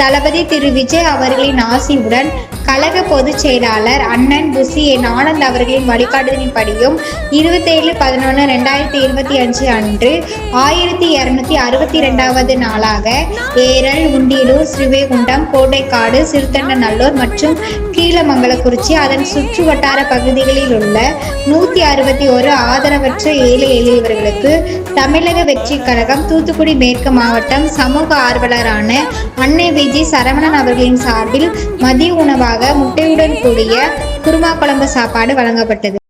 தளபதி திரு விஜய் அவர்களின் ஆசியுடன் கழக பொதுச் செயலாளர் அண்ணன் புசி என் ஆனந்த் அவர்களின் வழிகாட்டுதலின்படியும் இருபத்தேழு பதினொன்று ரெண்டாயிரத்தி இருபத்தி அஞ்சு அன்று ஆயிரத்தி இரநூத்தி அறுபத்தி ரெண்டாவது நாளாக ஏரல் உண்டியலூர் ஸ்ரீவைகுண்டம் கோட்டைக்காடு சிறுத்தண்டநல்லூர் மற்றும் கீழமங்கலக்குறிச்சி அதன் சுற்று வட்டார பகுதிகளில் உள்ள நூற்றி அறுபத்தி ஒரு ஆதரவற்ற ஏழை எளியவர்களுக்கு தமிழக வெற்றி கழகம் தூத்துக்குடி மேற்கு மாவட்டம் சமூக ஆர்வலரான அன்னை விஜி சரவணன் அவர்களின் சார்பில் மதிய உணவாக முட்டையுடன் கூடிய குருமா குழம்பு சாப்பாடு வழங்கப்பட்டது.